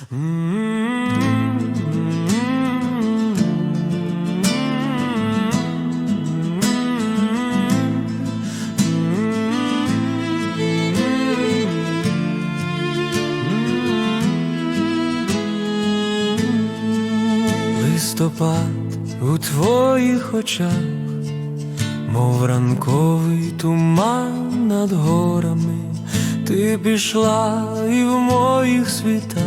Листопад у твоїх очах, мов ранковий туман над горами, ти пішла і в моїх світах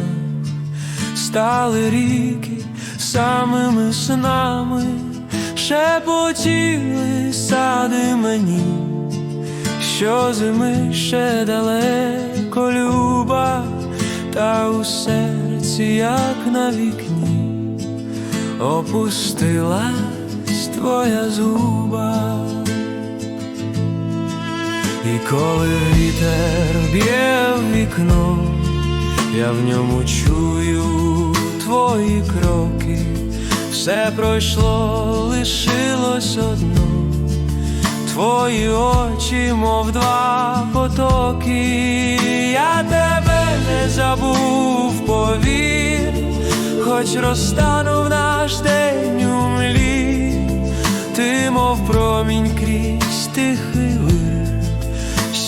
стали ріки самими снами, шепотіли сади мені, що зими ще далеко люба, та у серці, як на вікні. Опустилась твоя зуба, і коли вітер б'є в вікно, я в ньому чую все пройшло, лишилось одно, твої очі, мов два потоки, я тебе не забув, повір. Хоч розтанув наш день у млі, ти, мов промінь крізь тихий вир,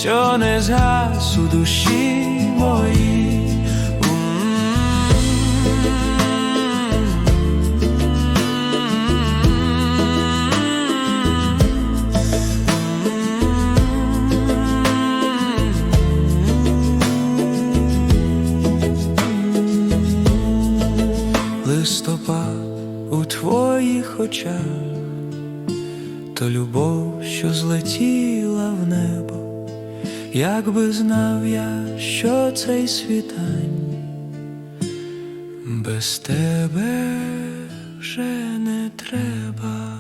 що не згас у душі моїй. Листопад у твоїх очах, то любов, що злетіла в небо, якби знав я, що цей світань без тебе вже не треба.